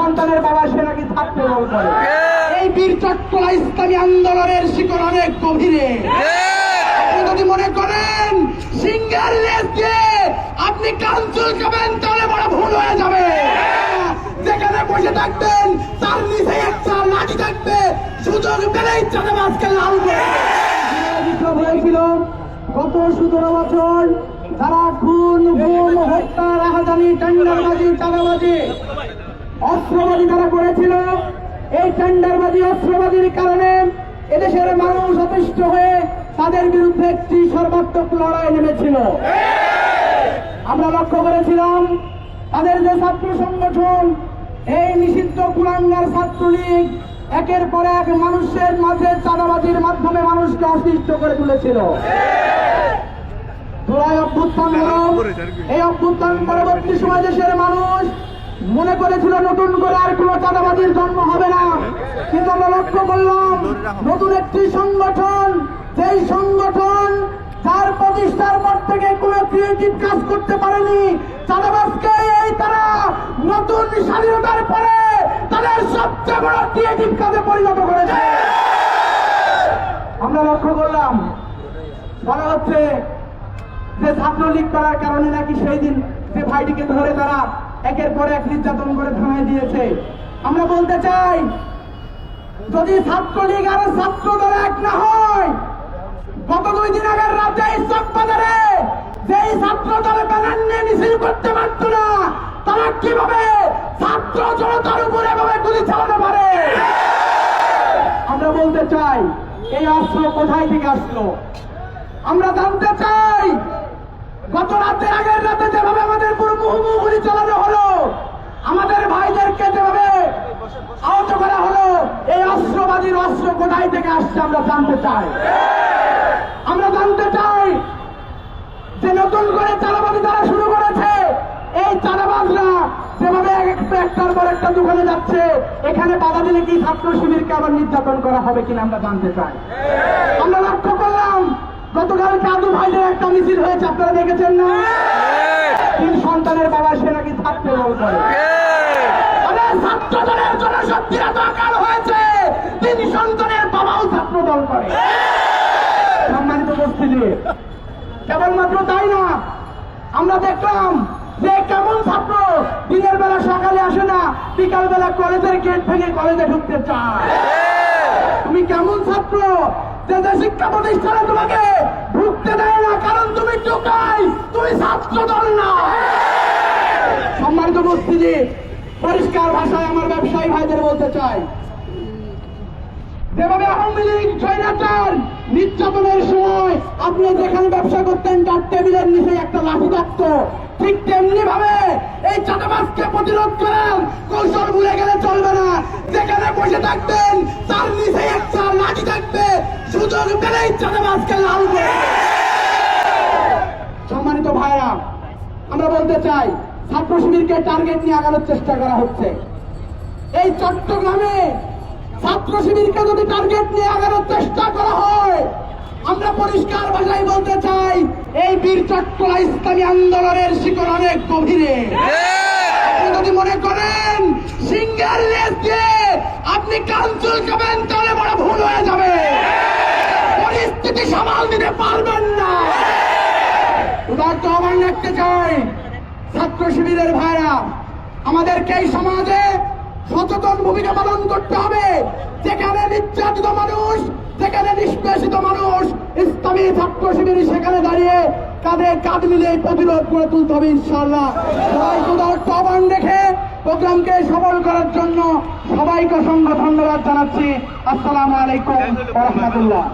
সন্তানের বাবা সে নাকি দল করে। এই বীর চট্টলা ইসলামী আন্দোলনের শিকড় অনেক গভীরে। আপনি যদি মনে করেন, সিঙ্গার লেস দিয়ে আপনি কাঞ্চুল খাবেন তাহলে বড় ভুল হয়ে যাবে। যেখানে বসে থাকবেন, তার নিচে একটা লাঠি থাকবে, সুযোগ পেলেই চাঁদে মাছকে লাল হয়েছিল গত সতেরো বছর। যারা খুন গুম হত্যা, রাহাজানি, টেন্ডারবাজি, চাঁদাবাজি অস্ত্রবাজি যারা করেছিল। এই টেন্ডারবাজি, অস্ত্রবাজির কারণে এদেশের মানুষ অতিষ্ঠ হয়ে তাদের বিরুদ্ধে একটি সর্বাত্মক লড়াই নেমেছিল। আমরা লক্ষ্য করেছিলাম, তাদের যে ছাত্র সংগঠন, এই নিষিদ্ধ কুলাঙ্গার ছাত্রলীগ একের পর এক মানুষের মাঝে চাঁদাবাজির মাধ্যমে মানুষকে অসুস্থ করে তুলেছিল। এই অভ্যুত্থান পরবর্তী সময় দেশের মানুষ মনে করেছিল নতুন করে আর কোনো চাঁদাবাজির জন্ম হবে না। কিন্তু আমরা লক্ষ্য করলাম, নতুন একটি সংগঠন সেই সংগঠন তার প্রতিষ্ঠার পর থেকে কোনো ক্রিয়েটিভ কাজ করতে পারেনি, চাঁদাবাজকে এই তারা নতুন স্বাধীনতার পরে তাদের সবচেয়ে বড় ক্রিয়েটিভ কাজে পরিণত করেছে। আমরা লক্ষ্য করলাম, বলা হচ্ছে যে ছাত্রলীগ করার কারণে নাকি সেই দিন যে ভাইটিকে ধরে তারা একের পর এক নির্যাতন করে থানায় দিয়েছে। আমরা বলতে চাই, যদি ছাত্রলীগ আর ছাত্র দল এক না হয়, গত দুই দিন আগের রাতে ইসলাম বাজারে যেই ছাত্র দলে ব্যানার নিয়ে মিছিল করতে পারত না, তারা কীভাবে ছাত্র জনতার উপরে এভাবে গুলি চালাতে পারে? আমরা বলতে চাই, এই অস্ত্র কোথায় থেকে আসলো? আমরা জানতে চাই গত রাতে আগের রাতে যেভাবে আমাদের পুরো মুহুমুহু গুলি চালানো হলো আমাদের ভাইদেরকে যেভাবে আহত করা হলো এই অস্ত্রবাদীর অস্ত্র কোথায় থেকে আসছে আমরা জানতে চাই। আমরা জানতে চাই যে নতুন করে চালাবাজি যারা শুরু করেছে এই চালাবাজরা যেভাবে একটার পর একটা দোকানে যাচ্ছে এখানে বাধা দিলে কি ছাত্র শিবিরকে আবার নির্যাতন করা হবে কিনা আমরা জানতে চাই। আমরা লক্ষ্য করলাম গতকাল কাদু ভাইদের একটা মিছিল হয়েছে আপনারা দেখেছেন না? তিন সন্তানের বাবা সে নাকি ছাত্র দল করে। ছাত্র দলের জনশক্তির এত আকার হয়েছে তিন সন্তানের বাবাও ছাত্র দল করে। সম্মানিত উপস্থিতি। কেবলমাত্র তাই না, আমরা দেখলাম যে কেমন ছাত্র দিনের বেলা সকালে আসে না বিকাল বেলা কলেজের গেট ভেঙে কলেজে ঢুকতে চায়। তুমি কেমন ছাত্র? যে শিক্ষা প্রতিষ্ঠানে তোমাকে ঢুকতে দেয় না, কারণ তুমি ঢুকাই তুমি ছাত্র দল না। সম্মানিত উপস্থিতি, পরিষ্কার ভাষায় আমার ব্যবসায়ী ভাইদের বলতে চাই। যেভাবে আওয়ামী লীগ স্বৈরাচার নির্যাতনের সময় আপনি যেখানে ব্যবসা করতেন, তার টেবিলের নিচে একটা লাঠি থাকতো। ঠিক তেমনি ভাবে এই চাঁদাবাজকে প্রতিরোধ করার কৌশল ভুলে গেলে চলবে না। যেখানে বসে থাকবেন তার নিচে একটা লাঠি থাকবে। সুযোগ পেলেই লাল করে সম্মানিত ভাইরা, আমরা বলতে চাই, ছাত্র শিবিরকে টার্গেট নিয়ে আগানোর চেষ্টা করা হচ্ছে। এই চট্টগ্রামে ছাত্র যদি টার্গেট নিয়ে আগানোর চেষ্টা করা হয়, আমরা পরিষ্কার ভাষায় বলতে চাই, এই বীর চট্টলা ইসলামী আন্দোলনের শিকড় অনেক গভীরে। যদি মনে করেন, সিঙ্গার লেস দিয়ে আপনি কাঞ্চুল খাবেন তাহলে বড় ভুল হয়ে যাবে। পরিস্থিতি সামাল দিতে পারবেন না। উদার্ত আহ্বান রাখতে চাই, ছাত্র শিবিরের ভাইরা, আমাদেরকে এই সমাজে সচেতন ভূমিকা পালন করতে হবে। যেখানে নির্যাতিত মানুষ, যেখানে নিষ্পেষিত মানুষ, ইসলামী ছাত্র শিবির সেখানে দাঁড়িয়ে কাঁধে কাঁধ মিলে প্রতিরোধ করে তুলতে হবে ইনশাল্লাহ সবাই আহ্বান রেখে প্রোগ্রামকে সফল করার জন্য সবাইকে অসংখ্য ধন্যবাদ জানাচ্ছি। আসসালামু আলাইকুম রহমতুল্লাহ।